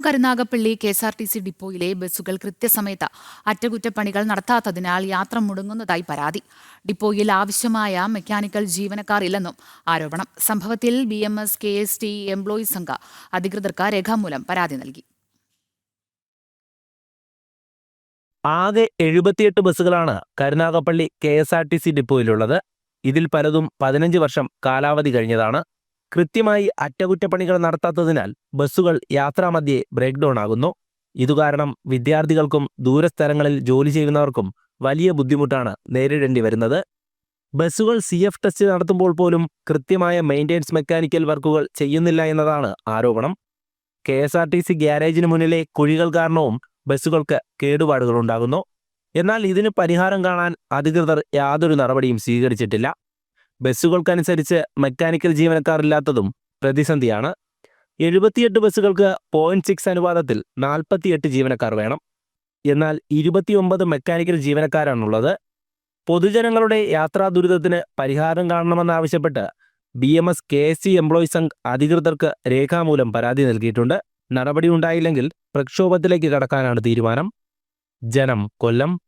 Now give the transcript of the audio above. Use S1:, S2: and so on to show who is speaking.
S1: Karunagappally K S R T C ഡിപ്പോയിലെ ബസ്സുകൾ കൃത്യസമയത്ത് അറ്റകുറ്റപ്പണികൾ നടത്താത്തതിനാൽ യാത്ര മുടങ്ങുന്നതായി പരാതി. ഡിപ്പോയിൽ ആവശ്യമായ മെക്കാനിക്കൽ ജീവനക്കാർ ഇല്ലെന്നും ആരോപണം. സംഭവത്തിൽ B M S K S T employees Sangh അധികൃതർക്ക് രേഖാമൂലം പരാതി നൽകി.
S2: ആകെ എഴുപത്തിയെട്ട് ബസ്സുകളാണ് Karunagappally K S R T C ഡിപ്പോയിലുള്ളത്. ഇതിൽ പലതും പതിനഞ്ച് വർഷം കാലാവധി കഴിഞ്ഞതാണ്. കൃത്യമായി അറ്റകുറ്റപ്പണികൾ നടത്താത്തതിനാൽ ബസ്സുകൾ യാത്രാമധ്യേ ബ്രേക്ക് ഡൗൺ ആകുന്നു. ഇതുകാരണം വിദ്യാർത്ഥികൾക്കും ദൂരസ്ഥലങ്ങളിൽ ജോലി ചെയ്യുന്നവർക്കും വലിയ ബുദ്ധിമുട്ടാണ് നേരിടേണ്ടി വരുന്നത്. ബസ്സുകൾ സി എഫ് ടെസ്റ്റ് നടത്തുമ്പോൾ പോലും കൃത്യമായ മെയിന്റെനൻസ് മെക്കാനിക്കൽ വർക്കുകൾ ചെയ്യുന്നില്ല എന്നതാണ് ആരോപണം. K S R T C ഗ്യാരേജിന് മുന്നിലെ കുഴികൾ കാരണവും ബസ്സുകൾക്ക് കേടുപാടുകൾ ഉണ്ടാകുന്നു. എന്നാൽ ഇതിന് പരിഹാരം കാണാൻ അധികൃതർ യാതൊരു നടപടിയും സ്വീകരിച്ചിട്ടില്ല. ബസ്സുകൾക്കനുസരിച്ച് മെക്കാനിക്കൽ ജീവനക്കാരില്ലാത്തതും പ്രതിസന്ധിയാണ്. എഴുപത്തിയെട്ട് ബസ്സുകൾക്ക് പോയിന്റ് സിക്സ് അനുപാതത്തിൽ നാൽപ്പത്തിയെട്ട് ജീവനക്കാർ വേണം. എന്നാൽ ഇരുപത്തിയൊമ്പത് മെക്കാനിക്കൽ ജീവനക്കാരാണുള്ളത്. പൊതുജനങ്ങളുടെ യാത്രാ ദുരിതത്തിന് പരിഹാരം കാണണമെന്നാവശ്യപ്പെട്ട് B M S K S C employees Sangh അധികൃതർക്ക് രേഖാമൂലം പരാതി നൽകിയിട്ടുണ്ട്. നടപടി ഉണ്ടായില്ലെങ്കിൽ പ്രക്ഷോഭത്തിലേക്ക് കടക്കാനാണ് തീരുമാനം. ജനം കൊല്ലം.